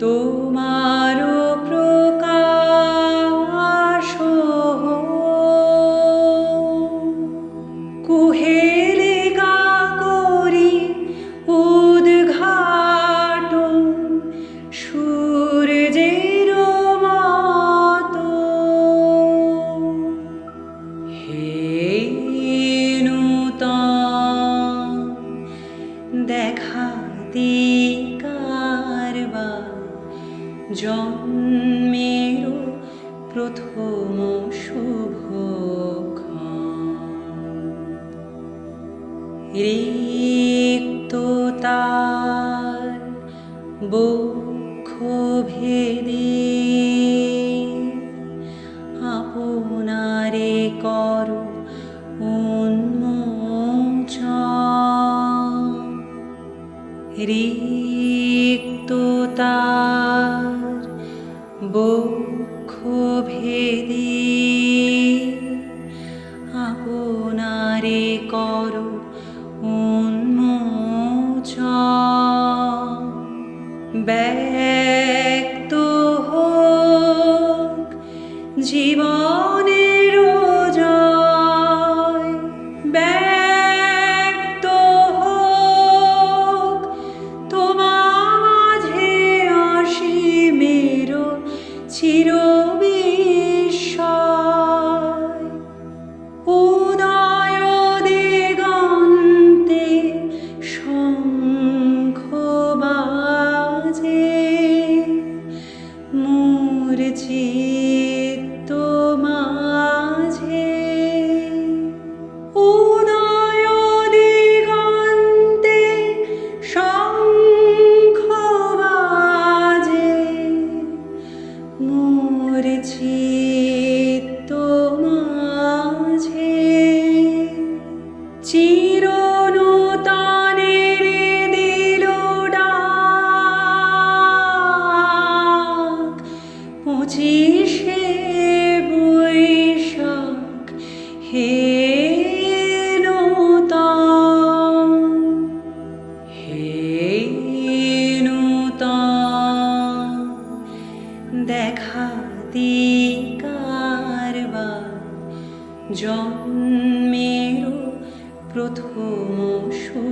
তোমার প্রকাশ কুহেলিকা জন্মের প্রথম শুভক্ষণ রিক্ততার বক্ষ ভেদে আপনারে কর উন্মোচন। রিক্ততার বক্ষ ভেদে আপনারে কর উন্মোচ। ব্যক্ত হোক জীবনের 自己。পঁচিশে বৈশাখ হে নূতন হে নূতন। দেখাতি কারবার জন্মের প্রথম শুভ